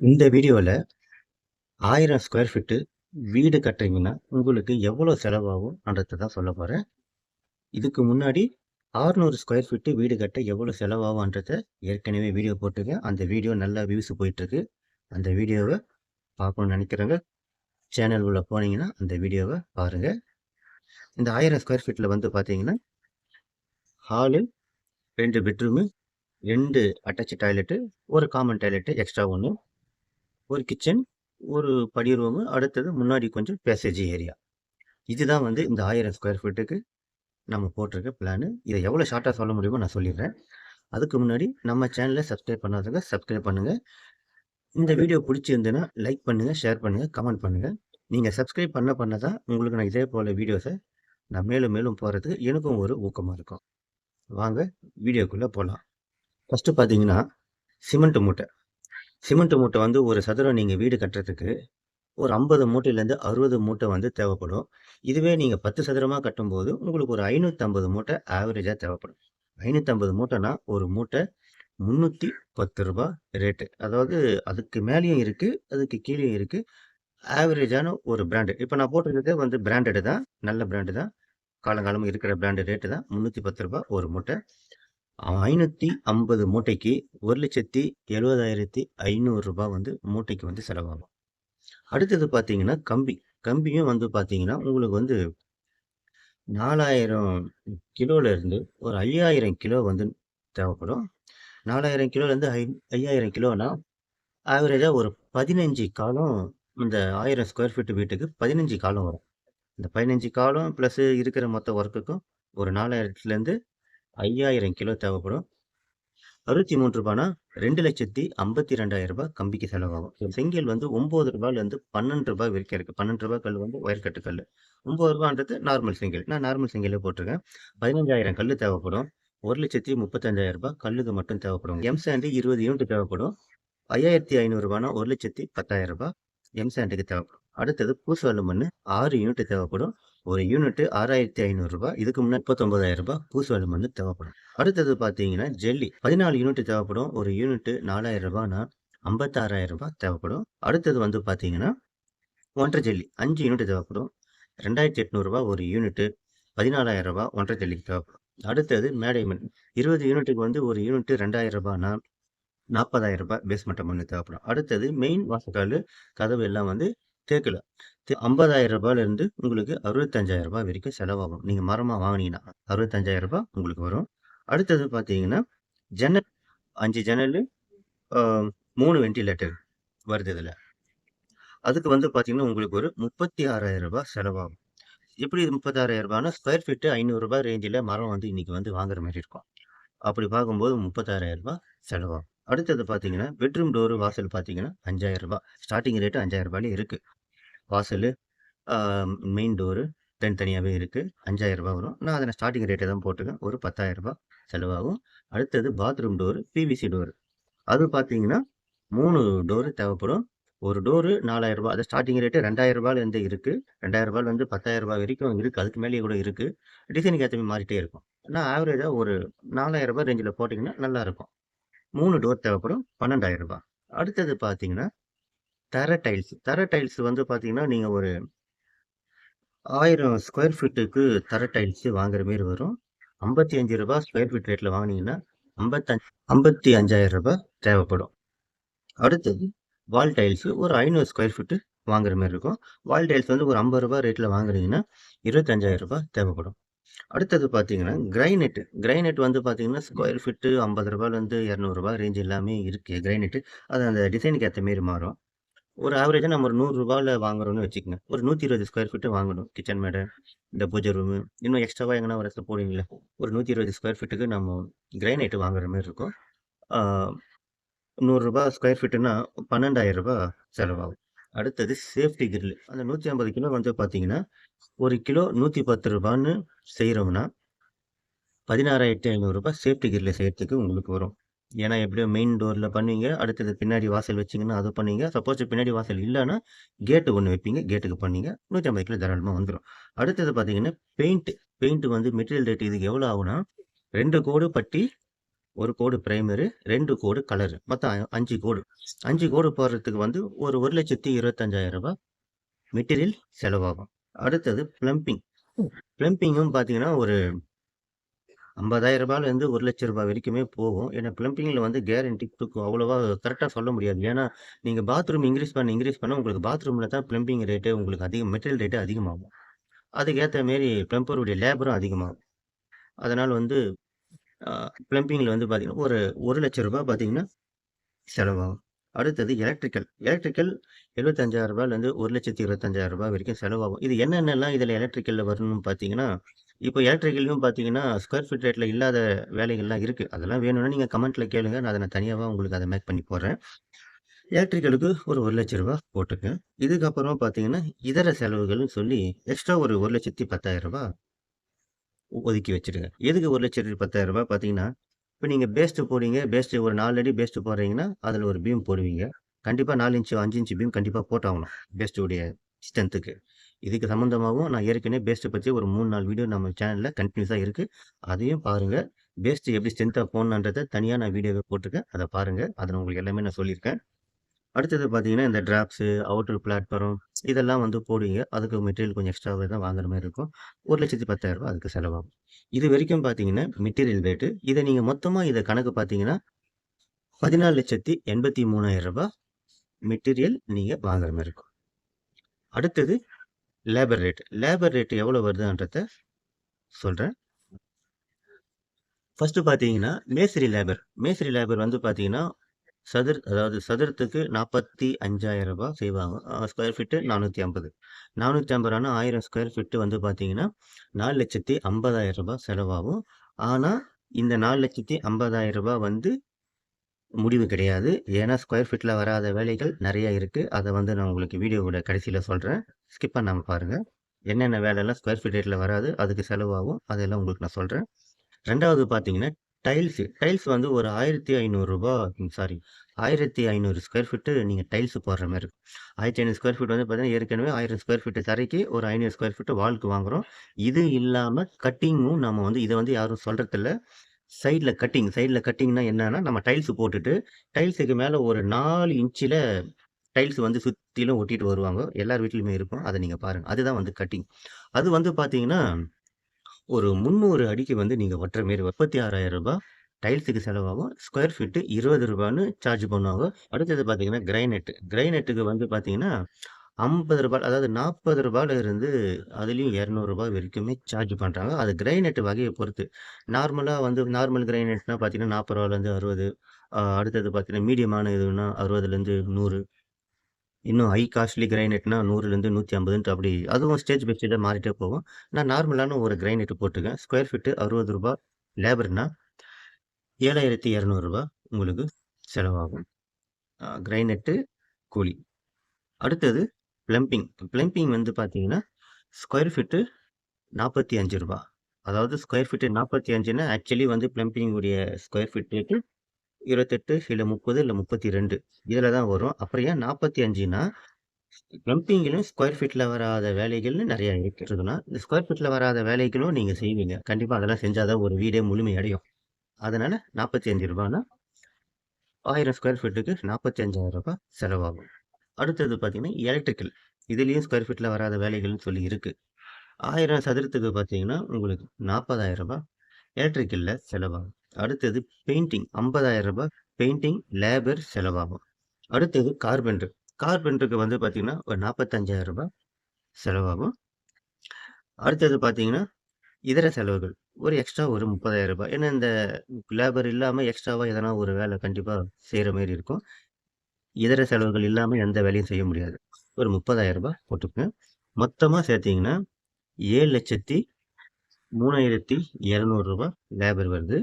இந்த வீடியோவில் ஆயிரம் ஸ்கொயர் ஃபீட்டு வீடு கட்டிங்கன்னா உங்களுக்கு எவ்வளோ செலவாகும்ன்றதை தான் சொல்ல போகிறேன் இதுக்கு முன்னாடி 600 ஸ்கொயர் ஃபீட்டு வீடு கட்ட எவ்வளோ செலவாகும்ன்றதை ஏற்கனவே வீடியோ போட்டிருக்கேன். அந்த வீடியோ நல்லா வியூஸ் போயிட்டுருக்கு. அந்த வீடியோவை பார்க்கணும்னு நினைக்கிறவங்க சேனல் உள்ள போனீங்கன்னா அந்த வீடியோவை பாருங்கள் இந்த ஆயிரம் ஸ்கொயர் ஃபீட்டில் வந்து பார்த்தீங்கன்னா ஹாலு ரெண்டு பெட்ரூமு ரெண்டு அட்டாச் டாய்லெட்டு ஒரு காமன் டாய்லெட்டு எக்ஸ்ட்ரா ஒன்று ஒரு கிச்சன் ஒரு படி ரூமு அடுத்தது முன்னாடி கொஞ்சம் பேசேஜ் ஏரியா இதுதான் வந்து இந்த ஆயிரம் ஸ்கொயர் ஃபீட்டுக்கு நம்ம போட்டிருக்க பிளானு இதை எவ்வளோ ஷார்ட்டாக சொல்ல முடியுமோ நான் சொல்லிடுறேன். அதுக்கு முன்னாடி நம்ம சேனலை சப்ஸ்கிரைப் பண்ணாதவங்க சப்ஸ்கிரைப் பண்ணுங்கள் இந்த வீடியோ பிடிச்சிருந்துன்னா லைக் பண்ணுங்கள் ஷேர் பண்ணுங்கள் கமெண்ட் பண்ணுங்கள் நீங்கள் சப்ஸ்கிரைப் பண்ண பண்ண தான் உங்களுக்கு நான் இதே போல் வீடியோஸை நான் மேலும் மேலும் போகிறதுக்கு எனக்கும் ஒரு ஊக்கமாக இருக்கும். வாங்க வீடியோக்குள்ளே போகலாம் ஃபஸ்ட்டு பார்த்தீங்கன்னா சிமெண்ட் மூட்டை. சிமெண்ட் மூட்டை வந்து ஒரு சதுரம் நீங்கள் வீடு கட்டுறதுக்கு ஒரு ஐம்பது மூட்டையிலேருந்து அறுபது மூட்டை வந்து தேவைப்படும். இதுவே நீங்கள் பத்து சதுரமாக கட்டும்போது உங்களுக்கு ஒரு ஐநூற்றம்பது மூட்டை ஆவரேஜாக தேவைப்படும். ஐநூற்றம்பது மூட்டைனா ஒரு மூட்டை முந்நூற்றி பத்து ரூபா ரேட்டு அதாவது அதுக்கு மேலேயும் இருக்குது அதுக்கு கீழேயும் இருக்குது ஆவரேஜான ஒரு பிராண்டு இப்போ நான் போட்டிருக்கிறது வந்து பிராண்டடு தான் நல்ல பிராண்டு தான். காலங்காலமாக இருக்கிற பிராண்டு ரேட்டு தான். முந்நூற்றி பத்து ரூபா ஒரு மூட்டை. ஐநூற்றி ஐம்பது மூட்டைக்கு ஒரு லட்சத்தி எழுபதாயிரத்தி ஐநூறுரூபா வந்து மூட்டைக்கு வந்து செலவாகும். அடுத்தது பார்த்தீங்கன்னா கம்பி. கம்பியும் வந்து பார்த்தீங்கன்னா உங்களுக்கு வந்து நாலாயிரம் கிலோலேருந்து ஒரு ஐயாயிரம் கிலோ வந்து தேவைப்படும். நாலாயிரம் கிலோலேருந்து ஐ ஐயாயிரம் கிலோனா ஆவரேஜாக ஒரு பதினஞ்சு காலம் இந்த ஆயிரம் ஸ்கொயர் ஃபீட் வீட்டுக்கு பதினஞ்சு காலம் வரும். இந்த பதினஞ்சு காலம் ப்ளஸ் இருக்கிற மொத்த ஒர்க்குக்கும் ஒரு நாலாயிரத்துலேருந்து ஐயாயிரம் கிலோ தேவைப்படும். அறுபத்தி மூணு ரூபானா ரெண்டு லட்சத்தி ஐம்பத்தி ரெண்டாயிரம் ரூபாய் கம்பிக்கு செலவாகும். செங்கல் வந்து ஒம்பது ரூபாயிலேருந்து பன்னெண்டு ரூபாய் வரைக்கும் இருக்குது பன்னெண்டு ரூபாய் கல் வந்து ஒயர்கட்டு கல் ஒம்பது ரூபான்றது நார்மல் செங்கல். நான் நார்மல் செங்கலே போட்டிருக்கேன். பதினஞ்சாயிரம் கல் தேவைப்படும். ஒரு லட்சத்தி முப்பத்தஞ்சாயிரம் ரூபாய் கல்லுக்கு மட்டும் தேவைப்படும். எம் சாண்டு இருபது யூனிட் தேவைப்படும். ஐயாயிரத்தி ஐநூறுரூபானா ஒரு லட்சத்தி பத்தாயிரம் ரூபாய் எம் சாண்டுக்கு தேவைப்படும். அடுத்தது பூசுவல் மண் ஆறு யூனிட் தேவைப்படும். ஒரு யூனிட் ஆறாயிரத்தி ஐநூறுரூபா இதுக்கு முன்னாடி முப்பத்தொன்பதாயிரம் ரூபாய் பூசுவல் மண் தேவைப்படும். அடுத்தது பார்த்தீங்கன்னா ஜெல்லி. பதினாலு யூனிட் தேவைப்படும். ஒரு யூனிட் நாலாயிரம் ரூபாய்னா ஐம்பத்தாறாயிரம் ரூபாய் தேவைப்படும். அடுத்தது வந்து பார்த்தீங்கன்னா ஒன்றரை ஜெல்லி. அஞ்சு யூனிட் தேவைப்படும். ரெண்டாயிரத்தி எட்நூறுபா ஒரு யூனிட்டு. பதினாலாயிரம் ரூபாய் ஒன்றரை ஜெல்லிக்கு தேவைப்படும். அடுத்தது மேடை மண் இருபது யூனிட்டுக்கு வந்து ஒரு யூனிட் ரெண்டாயிரம் ரூபாய்னா நாற்பதாயிரம் ரூபாய் பேஸ்மெண்ட் மண் தேவைப்படும். அடுத்தது மெயின் வாசக்கால் கதவு எல்லாம் வந்து தேக்கில். ஐம்பதாயிரம் ரூபாயிலேருந்து உங்களுக்கு அறுபத்தஞ்சாயிரம் ரூபாய் வரைக்கும் செலவாகும். நீங்கள் மரமாக வாங்கினீங்கன்னா அறுபத்தஞ்சாயிரம் ரூபாய் உங்களுக்கு வரும். அடுத்தது பார்த்தீங்கன்னா ஜன்னல் அஞ்சு ஜன்னல் மூணு வெண்டிலேட்டர் வருது இதில். அதுக்கு வந்து பார்த்தீங்கன்னா உங்களுக்கு ஒரு முப்பத்தி ஆறாயிரம் ரூபாய் செலவாகும். எப்படி முப்பத்தாறாயிரம் ரூபாய்னா ஸ்கொயர் ஃபீட்டு ஐநூறுரூபா ரேஞ்சில் மரம் வந்து இன்றைக்கி வந்து வாங்குற மாதிரி இருக்கும். அப்படி பார்க்கும்போது முப்பத்தாறாயிரம் ரூபாய் செலவாகும். அடுத்தது பார்த்தீங்கன்னா பெட்ரூம் டோரு வாசல் பார்த்தீங்கன்னா அஞ்சாயிரம் ரூபாய். ஸ்டார்டிங் ரேட்டு அஞ்சாயிரம் ரூபாயிலே இருக்குது வாசல் மெயின் டோரு தனித்தனியாகவே இருக்குது அஞ்சாயிரம் ரூபாய் வரும். நான் அதில் ஸ்டார்டிங் ரேட்டை தான் போட்டிருக்கேன். ஒரு பத்தாயிரம் ரூபாய் செலவாகும். அடுத்தது பாத்ரூம் டோரு பிவிசி டோரு அது பார்த்தீங்கன்னா மூணு டோரு தேவைப்படும். ஒரு டோரு நாலாயிரரூபா. அது ஸ்டார்டிங் ரேட்டு ரெண்டாயிரரூபாலேருந்து இருக்குது ரெண்டாயிரரூபாலேருந்து பத்தாயிரரூபா வரைக்கும் இருக்குது அதுக்கு மேலேயே கூட இருக்குது டிசைனுக்கு ஏற்ற மாதிரி மாறிட்டே இருக்கும். ஆனால் ஆவரேஜாக ஒரு நாலாயிரரூபா ரேஞ்சில் போட்டிங்கன்னா நல்லாயிருக்கும் மூணு டோர் தேவைப்படும். பன்னெண்டாயிரரூபா. அடுத்தது பார்த்தீங்கன்னா தர டைல்ஸ் தர டைல்ஸ் வந்து பார்த்தீங்கன்னா நீங்கள் ஒரு ஆயிரம் ஸ்கொயர் ஃபீட்டுக்கு தர டைல்ஸ் வாங்குற மாரி வரும். ஐம்பத்தி அஞ்சு ரூபா ஸ்கொயர் ஃபீட் ரேட்டில் வாங்கினீங்கன்னா ஐம்பத்தஞ்சு ஐம்பத்தி அஞ்சாயிரம் ரூபாய் தேவைப்படும். அடுத்தது வால் டைல்ஸு ஒரு ஐநூறு ஸ்கொயர் ஃபீட்டு வாங்குற மாதிரி இருக்கும். வால் டைல்ஸ் வந்து ஒரு ஐம்பது ரூபா ரேட்டில் வாங்குறீங்கன்னா இருபத்தஞ்சாயிரம் ரூபாய் தேவைப்படும். அடுத்தது பார்த்தீங்கன்னா கிரைனெட் கிரைனெட் வந்து பார்த்தீங்கன்னா ஸ்கொயர் ஃபீட்டு ஐம்பது ரூபாயிலேருந்து இரநூறுபா ரேஞ்ச் எல்லாமே இருக்குது கிரைனெட்டு அது அந்த டிசைனுக்கு ஏற்ற மாரி மாறும். ஒரு ஆவரேஜாக நம்ம ஒரு நூறுரூபாவில் வாங்குறோம்னு வச்சுக்கோங்க. ஒரு நூற்றி இருபது ஸ்கொயர் ஃபீட்டு வாங்கணும். கிச்சன் மேடை இந்த பூஜை ரூமு இன்னும் எக்ஸ்ட்ராவாக எங்கன்னா ஒரு இடத்துல போடுவீங்களே ஒரு நூற்றி இருபது ஸ்கொயர் ஃபீட்டுக்கு நம்ம கிரைனைட்டு வாங்குற மாதிரி இருக்கும். நூறுரூபா ஸ்கொயர் ஃபீட்டுன்னா பன்னெண்டாயிரம் ரூபாய் செலவாகும். அடுத்தது சேஃப்டி கிரில் அந்த நூற்றி ஐம்பது கிலோ வந்து பார்த்தீங்கன்னா ஒரு கிலோ நூற்றி பத்து ரூபான்னு செய்கிறோம்னா பதினாறாயிரத்தி ஐநூறுரூபா சேஃப்டி கிரில் செய்கிறதுக்கு உங்களுக்கு வரும். ஏன்னா எப்படியோ மெயின் டோரில் பண்ணுவீங்க அடுத்தது பின்னாடி வாசல் வச்சிங்கன்னா அது பண்ணுவீங்க சப்போஸ் பின்னாடி வாசல் இல்லைன்னா கேட்டு ஒன்று வைப்பீங்க கேட்டுக்கு பண்ணீங்க நூற்றி ஐம்பது கிலோ தாராளமாக வந்துடும் அடுத்தது பார்த்தீங்கன்னா பெயிண்ட் பெயிண்ட் வந்து மெட்டீரியல் ரேட் இதுக்கு எவ்வளோ ஆகுனா ரெண்டு கோடு பட்டி ஒரு கோடு பிரைமரு, 2 கோடு கலரு. மொத்தம் அ 5 கோடு. 5 கோடு போடுறதுக்கு வந்து ஒரு ரூ. 1,25,000 மெட்டீரியல் செலவாகும். அடுத்தது பிளம்பிங். பிளம்பிங்கும் பார்த்தீங்கன்னா, ஒரு ஐம்பதாயிரம் ரூபாயிலேருந்து ஒரு லட்ச ரூபாய் வரைக்குமே போகும். ஏன்னா பிளம்பிங்கில் வந்து கேரண்டி குடுக்கும். அவ்வளோவா கரெக்டாக சொல்ல முடியாது. ஏன்னா, நீங்கள் பாத்ரூம் இன்க்ரீஸ் பண்ண, இன்க்ரீஸ் பண்ண உங்களுக்கு பாத்ரூமில் தான் பிளம்பிங் ரேட்டு உங்களுக்கு அதிகம் மெட்டீரியல் ரேட்டு அதிகமாகும். அதுக்கேற்ற மாரி பிளம்பருடைய லேபரும் அதிகமாகும். அதனால் வந்து ப்ளம்பிங்கில் வந்து பார்த்திங்கன்னா ஒரு ரூ. 1,00,000 பார்த்தீங்கன்னா செலவாகும். அடுத்தது எலக்ட்ரிக்கல். எலக்ட்ரிக்கல் எழுபத்தஞ்சாயரூபாலேருந்து ஒரு லட்சத்தி இருபத்தஞ்சாயிரம் ரூபா வரைக்கும் செலவாகும். இது என்னென்னலாம் இதில் எலக்ட்ரிக்கலில் வரணும்னு பார்த்தீங்கன்னா, இப்போ எலக்ட்ரிக்கல்லையும் பார்த்தீங்கன்னா, ஸ்கொயர் ஃபீட் ரேட்டில் இல்லாத வேலைகள்லாம் இருக்குது அதெல்லாம் வேணும்னா நீங்கள் கமெண்ட்டில் கேளுங்க. நான் அதை நான் தனியாக உங்களுக்கு அதை மேக் பண்ணி போடுறேன். எலக்ட்ரிக்கலுக்கு ஒரு ரூ. 1,00,000 போட்டுக்கங்க. இதுக்கப்புறமா பார்த்தீங்கன்னா, இதர செலவுகள்னு சொல்லி எக்ஸ்ட்ரா ஒரு ஒரு லட்சத்தி பத்தாயிரம் ரூபா ஒதுக்கி வச்சுடுங்க. எதுக்கு ஒரு லட்சத்தி பத்தாயிரம் ரூபாய் பார்த்தீங்கன்னா, இப்போ நீங்கள் பேஸ்ட்டு போடுவீங்க பேஸ்ட்டு ஒரு நாலு அடி பேஸ்ட்டு போடுறீங்கன்னா, அதில் ஒரு பீம் போடுவீங்க. கண்டிப்பா 4 இன்ச், 5 இன்ச் பீம் கண்டிப்பாக போட்டாகணும். பேஸ்ட்டுடைய ஸ்ட்ரென்த்துக்கு. இதுக்கு சம்மந்தமாகவும் நான் ஏற்கனவே பேஸ்ட்டை பற்றி ஒரு 3, 4 வீடியோ நம்ம சேனலில் கண்டினியூஸாக இருக்குது அதையும் பாருங்கள் பேஸ்ட்டு எப்படி ஸ்ட்ரென்த்தாக போகணுன்றதை தனியாக நான் வீடியோவை போட்டுருக்கேன். அதை பாருங்கள் அதில் உங்களுக்கு எல்லாமே நான் சொல்லியிருக்கேன். அடுத்தது பார்த்தீங்கன்னா, இந்த ட்ராப்ஸு அவுட்டர் பிளாட்ஃபார்ம் இதெல்லாம் வந்து போடுவீங்க. அதுக்கு மெட்டீரியல் கொஞ்சம் எக்ஸ்ட்ராவே தான் வாங்குற மாதிரி இருக்கும். ஒரு லட்சத்தி பத்தாயிரரூபா அதுக்கு செலவாகும். இது வரைக்கும் பார்த்தீங்கன்னா, மெட்டீரியல் ரேட்டு. இதை நீங்கள் மொத்தமாக இதை கணக்கு பார்த்தீங்கன்னா, பதினாலு லட்சத்தி எண்பத்தி மூணாயிரரூபா மெட்டீரியல் நீங்கள் வாங்குற மாதிரி இருக்கும். அடுத்தது லேபர் ரேட். லேபர் ரேட் எவ்வளோ வருதுன்றத சொல்கிறேன் ஃபஸ்ட்டு பார்த்தீங்கன்னா, மேஸ்திரி லேபர். மேஸ்திரி லேபர் வந்து பார்த்தீங்கன்னா, சதுர் அதாவது சதுரத்துக்கு நாற்பத்தி அஞ்சாயிரம் ரூபாய் செய்வாங்க. Square feet 450. 450 ஆனா 1000 ஸ்கொயர் ஃபீட் வந்து பார்த்தீங்கன்னா, ரூ. 4,50,000 செலவாகும். ஆனால் இந்த நாலு லட்சத்தி ஐம்பதாயிரம் ரூபாய் வந்து முடிவு கிடையாது. ஏன்னா, ஸ்கொயர் ஃபீட்டில் வராத வேலைகள் நிறையா இருக்குது அதை வந்து நான் உங்களுக்கு வீடியோவோட கடைசியில் சொல்கிறேன் ஸ்கிப் பண்ணாமல் பாருங்கள் என்னென்ன வேலைலாம் ஸ்கொயர் ஃபீட் ரேட்டில் வராது, அதுக்கு செலவாகும். அதெல்லாம் உங்களுக்கு நான் சொல்கிறேன் ரெண்டாவது பார்த்தீங்கன்னா, டைல்ஸு. டைல்ஸ் வந்து ஒரு ஆயிரத்தி ஐநூறுரூபா சாரி ஆயிரத்தி ஐநூறு ஸ்கொயர் ஃபீட்டு நீங்கள் டைல்ஸ் போடுற மாதிரி இருக்கும். 1,500 ஸ்கொயர் ஃபீட் வந்து பார்த்தீங்கன்னா, ஏற்கனவே ஆயிரம் ஸ்கொயர் ஃபீட்டு தரைக்கு, ஒரு ஐநூறு ஸ்கொயர் ஃபீட் வால்க்கு வாங்குறோம். இது இல்லாமல் கட்டிங்கும் நம்ம வந்து இதை வந்து யாரும் சொல்கிறதில்ல சைடில் கட்டிங் சைடில் கட்டிங்னா என்னன்னா, நம்ம டைல்ஸ் போட்டுட்டு, டைல்ஸுக்கு மேலே ஒரு நாலு இன்ச்சில் டைல்ஸ் வந்து சுற்றிலும் ஒட்டிட்டு வருவாங்க. எல்லார் வீட்லேயுமே இருக்கும். அதை நீங்கள் பாருங்கள் அதுதான் வந்து கட்டிங். அது வந்து பார்த்தீங்கன்னா, ஒரு 300 அடிக்கு வந்து நீங்கள் வட்டுற மாரி முப்பத்தி ஆறாயிரம் ரூபாய் டைல்ஸுக்கு செலவாகும். ஸ்கொயர் ஃபீட்டு இருபது ரூபான்னு சார்ஜ் பண்ணுவாங்க. அடுத்தது பார்த்தீங்கன்னா, கிரைனெட்டு கிரைனெட்டுக்கு வந்து பார்த்தீங்கன்னா, ஐம்பது ரூபாய் அதாவது நாற்பது 40ல இருந்து அதுலேயும் இரநூறுபா வரைக்குமே சார்ஜ் பண்ணுறாங்க அது கிரைனெட் வகையை பொறுத்து. நார்மலாக வந்து நார்மல் கிரைனைட்னா பார்த்தீங்கன்னா, நாற்பது ரூபாலேருந்து அறுபது அடுத்தது பார்த்தீங்கன்னா, மீடியமான இதுன்னா 60லேருந்து 100 இன்னும் ஹை காஸ்ட்லி கிரைனட்ன்னா நூறுலேருந்து நூற்றி ஐம்பதுன்ட்டு அப்படி அதுவும் ஸ்டேஜ் பை ஸ்டேஜா மாறிட்டே போகும். நான் நார்மலான ஒரு கிரைனெட் போட்டுக்கேன் ஸ்கொயர் ஃபீட் ரூ. 60 லேபர்னா ஏழாயிரத்தி இரநூறுபா உங்களுக்கு செலவாகும். கிரைனெட்டு கூலி. அடுத்தது பிளம்பிங். பிளம்பிங் வந்து பார்த்தீங்கன்னா, ஸ்கொயர் ஃபீட்டு நாற்பத்தி அஞ்சு ரூபா அதாவது ஸ்கொயர் ஃபீட்டு நாற்பத்தி அஞ்சுன்னா ஆக்சுவலி வந்து பிளம்பிங்குடைய ஸ்கொயர் ஃபீட் ரேட்டு இருபத்தெட்டு இல்லை முப்பது இல்லை முப்பத்தி ரெண்டு இதில் தான் வரும். அப்புறம் ஏன் நாற்பத்தி அஞ்சுனா ப்ளம்பிங்கிலும் ஸ்கொயர் ஃபீட்டில் வராத வேலைகள்னு நிறையா இருக்குதுன்னா, இந்த ஸ்கொயர் ஃபீட்டில் வராத வேலைகளும் நீங்கள் செய்வீங்க. கண்டிப்பாக அதெல்லாம் செஞ்சால் தான் ஒரு வீடே முழுமையடையும் அதனால் நாற்பத்தி அஞ்சு 45னா 1000 ஸ்கொயர் ஃபீட்டுக்கு நாற்பத்தஞ்சாயிரம் ரூபாய் செலவாகும். அடுத்தது பார்த்தீங்கன்னா, எலக்ட்ரிக்கல். இதுலேயும் ஸ்கொயர் ஃபீட்டில் வராத வேலைகள்னு சொல்லி இருக்குது ஆயிரம் சதுரத்துக்கு பார்த்தீங்கன்னா, உங்களுக்கு நாற்பதாயிரம் ரூபாய் எலக்ட்ரிக்கலில் செலவாகும். அடுத்தது பெயிண்டிங் ஐம்பதாயிரம் ரூபாய் பெயிண்டிங், லேபர் செலவாகும். அடுத்தது கார்பெண்டர். கார்பெண்டருக்கு வந்து பார்த்திங்கன்னா ஒரு நாற்பத்தஞ்சாயிரம் ரூபாய் செலவாகும். அடுத்தது பார்த்தீங்கன்னா, இதர செலவுகள். ஒரு எக்ஸ்ட்ரா ஒரு முப்பதாயிரம் ரூபாய் ஏன்னா இந்த லேபர் இல்லாமல் எக்ஸ்ட்ராவாக எதனா ஒரு வேலை கண்டிப்பாக செய்கிற மாதிரி இருக்கும். இதர செலவுகள் இல்லாமல் எந்த வேலையும் செய்ய முடியாது. ஒரு முப்பதாயிரரூபா போட்டுக்கோங்க மொத்தமாக சேர்த்திங்கன்னா ஏழு லட்சத்தி மூணாயிரத்தி இரநூறுபா லேபர் வருது.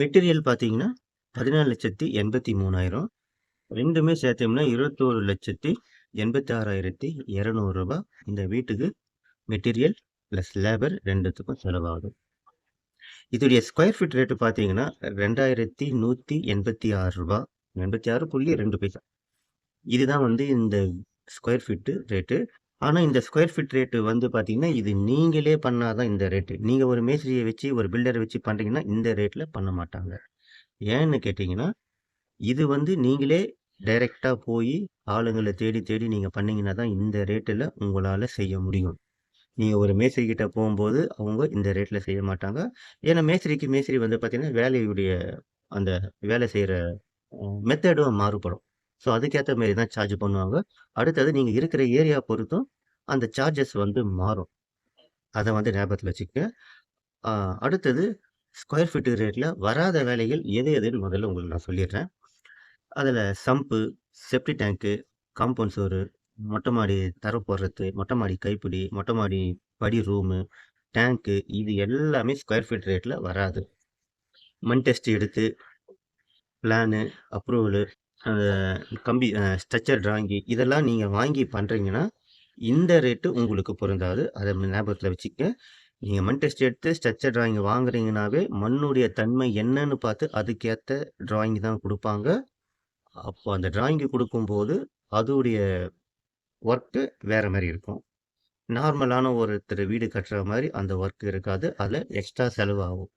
மெட்டீரியல் பார்த்தீங்கன்னா பதினாலு லட்சத்தி எண்பத்தி மூணாயிரம். ரெண்டுமே சேர்த்தோம்னா இருபத்தோரு லட்சத்தி எண்பத்தி ஆறாயிரத்தி இரநூறுபா இந்த வீட்டுக்கு மெட்டீரியல் ப்ளஸ் லேபர் ரெண்டுத்துக்கும் செலவாகும். இதோடைய ஸ்கொயர் ஃபீட் ரேட்டு பார்த்தீங்கன்னா ரெண்டாயிரத்தி நூற்றி எண்பத்தி ஆறு ரூபா. எண்பத்தி ஆறு புள்ளி ரெண்டு பைசா. இதுதான் வந்து இந்த ஸ்கொயர் ஃபீட்டு ரேட்டு ஆனால் இந்த ஸ்கொயர் ஃபீட் ரேட்டு வந்து பார்த்தீங்கன்னா, இது நீங்களே பண்ணால் தான் இந்த ரேட்டு. நீங்கள் ஒரு மேஸ்திரியை வச்சு, ஒரு பில்டரை வச்சு பண்ணுறீங்கன்னா இந்த ரேட்டில் பண்ண மாட்டாங்க. ஏன்னு கேட்டிங்கன்னா இது வந்து நீங்களே டைரெக்டாக போய் ஆளுங்களை தேடி, தேடி நீங்கள் பண்ணீங்கன்னா தான் இந்த ரேட்டில் உங்களால் செய்ய முடியும். நீங்கள் ஒரு மேஸ்திரி கிட்ட போகும்போது அவங்க இந்த ரேட்டில் செய்ய மாட்டாங்க. ஏன்னா மேஸ்திரிக்கு மேஸ்திரி வந்து பார்த்திங்கன்னா வேலையுடைய அந்த வேலை செய்கிற மெத்தடும் மாறுபடும். ஸோ அதுக்கேற்ற மாரி தான் சார்ஜ் பண்ணுவாங்க. அடுத்தது நீங்கள் இருக்கிற ஏரியா பொறுத்தும் அந்த சார்ஜஸ் வந்து மாறும். அதை வந்து ஞாபகத்தில் வச்சுக்க அடுத்தது ஸ்கொயர் ஃபீட்டு ரேட்டில் வராத வேலைகள் எது எதுன்னு முதல்ல உங்களுக்கு நான் சொல்லிடுறேன். அதில் சம்பு, செப்டி டேங்க்கு, காம்பவுண்ட் சோறு மொட்டை மாடி தர போடுறது, மொட்டை மாடி கைப்பிடி, மொட்டை மாடி படி ரூமு, டேங்க்கு இது எல்லாமே ஸ்கொயர் ஃபீட் ரேட்டில் வராது. மண் டெஸ்ட் எடுத்து, பிளானு, அப்ரூவலு, அந்த கம்பி ஸ்ட்ரக்சர் டிராயிங்கு இதெல்லாம் நீங்கள் வாங்கி பண்ணுறீங்கன்னா இந்த ரேட்டு உங்களுக்கு பொருந்தாது. அதை ஞாபகத்தில் வச்சுக்க நீங்கள் மண் டெஸ்ட் எடுத்து ஸ்ட்ரக்சர் டிராயிங் வாங்குறீங்கனாவே, மண்ணுடைய தன்மை என்னன்னு பார்த்து அதுக்கேற்ற டிராயிங் தான் கொடுப்பாங்க அப்போ அந்த டிராயிங் கொடுக்கும்போது அதோடைய ஒர்க்கு வேறு மாதிரி இருக்கும். நார்மலான ஒருத்தர் வீடு கட்டுற மாதிரி அந்த ஒர்க் இருக்காது. அதில் எக்ஸ்ட்ரா செலவு ஆகும்.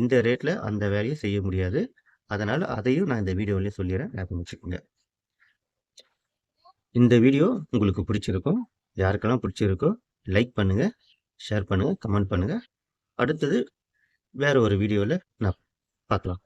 இந்த ரேட்டில் அந்த வேலையை செய்ய முடியாது. அதனால் அதையும் நான் இந்த வீடியோவிலே சொல்லிடுறேன் ஞாபகம் வச்சுக்கோங்க இந்த வீடியோ உங்களுக்கு பிடிச்சிருக்கும். யாருக்கெல்லாம் பிடிச்சிருக்கோ, லைக் பண்ணுங்கள் ஷேர் பண்ணுங்கள் கமெண்ட் பண்ணுங்கள் அடுத்தது வேறு ஒரு வீடியோவில் நான் பார்க்கலாம்.